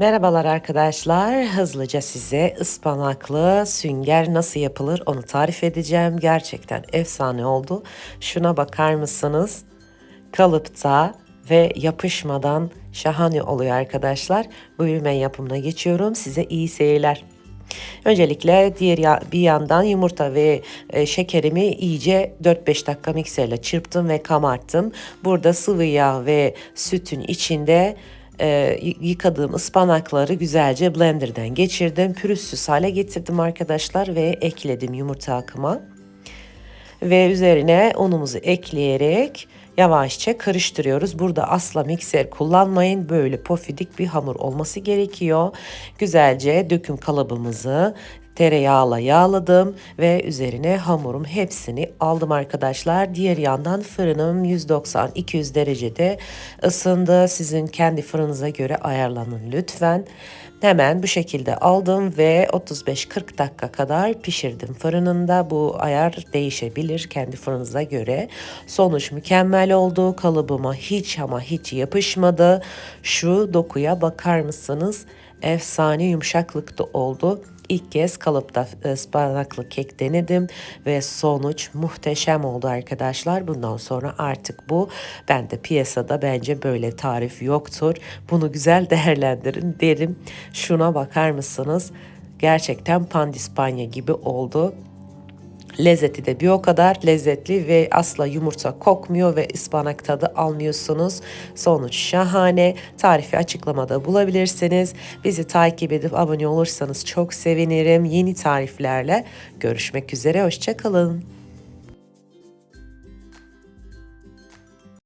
Merhabalar arkadaşlar. Hızlıca size ıspanaklı sünger nasıl yapılır onu tarif edeceğim. Gerçekten efsane oldu. Şuna bakar mısınız? Kalıpta ve yapışmadan şahane oluyor arkadaşlar. Buyurun ben yapımına geçiyorum. Size iyi seyirler. Öncelikle diğer bir yandan yumurta ve e, şekerimi iyice 4-5 dakika mikserle çırptım ve kamarttım. Burada sıvı yağ ve sütün içinde e, yıkadığım ıspanakları güzelce blenderdan geçirdim. Pürüzsüz hale getirdim arkadaşlar ve ekledim yumurta akıma. Ve üzerine unumuzu ekleyerek yavaşça karıştırıyoruz. Burada asla mikser kullanmayın. Böyle pofidik bir hamur olması gerekiyor. Güzelce döküm kalıbımızı tereyağla yağladım ve üzerine hamurum hepsini aldım arkadaşlar. Diğer yandan fırınım 190-200 derecede ısındı. Sizin kendi fırınıza göre ayarlanın lütfen. Hemen bu şekilde aldım ve 35-40 dakika kadar pişirdim fırınında. Bu ayar değişebilir kendi fırınıza göre. Sonuç mükemmel oldu. Kalıbıma hiç ama hiç yapışmadı. Şu dokuya bakar mısınız? Efsane yumuşaklıkta oldu. İlk kez kalıpta ıspanaklı kek denedim ve sonuç muhteşem oldu arkadaşlar. Bundan sonra artık bu ben de piyasada bence böyle tarif yoktur. Bunu güzel değerlendirin derim. Şuna bakar mısınız? Gerçekten pandispanya gibi oldu. Lezzeti de bir o kadar lezzetli ve asla yumurta kokmuyor ve ıspanak tadı almıyorsunuz. Sonuç şahane. Tarifi açıklamada bulabilirsiniz. Bizi takip edip abone olursanız çok sevinirim. Yeni tariflerle görüşmek üzere. Hoşçakalın.